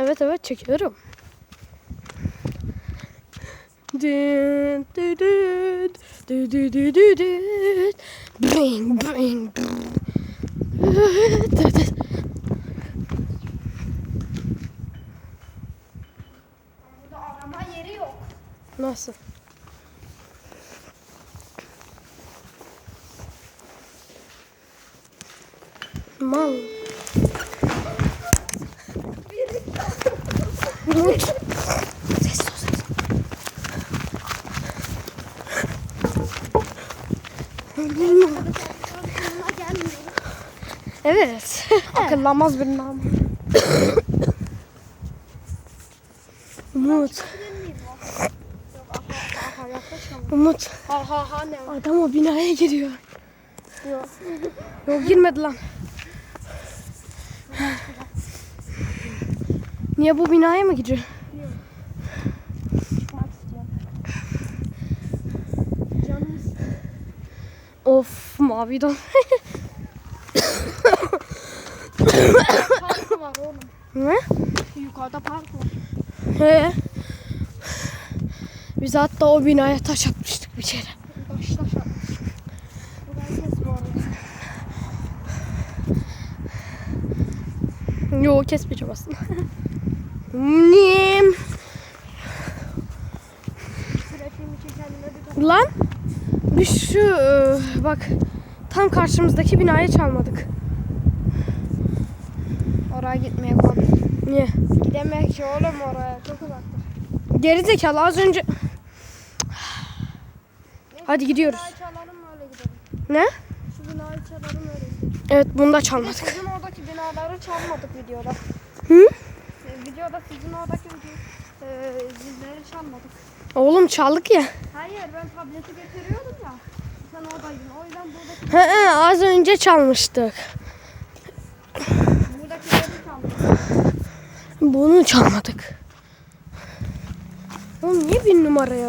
Evet evet çekiyorum. Dün, dü, dü, dü, dü, dü, dü, dü. Bring, bring, bring. Dü, dü. Burada arama yeri yok. Nasıl? Mal. Ses ol ses. Evet. Akıllanmaz bir nam. Umut. Umut. Ha ha ha ne? Adam o binaya giriyor. Yok. Yok girmedi lan. Niye bu binaya mı gidiyor? Of mavi don. Park var oğlum. ne? Yukarıda park var. He. Biz hatta o binaya taş atmıştık bir kere. Taş bu. Yo kesmeyeceğim aslında. Nim. Trafiğimi çekenlere bir Lan biz şu e, bak tam karşımızdaki binaya çalmadık. Oraya gitmeye korkuyorum. Niye? Gidemek ki oğlum oraya. Çok uzaktır. Geri zekalı az önce. Hadi gidiyoruz. Ne? Şu binayı çalalım öyle. Evet bunu da çalmadık. sizin oradaki binaları çalmadık videoda. Hı? Videoda sizin oradaki e, zilleri çalmadık. Oğlum çaldık ya. Hayır ben tableti getiriyordum ya. Sen oradaydın. O yüzden buradaki, He, he, az önce çalmıştık. buradakileri çaldık. Bunu çalmadık. Oğlum niye bir numaraya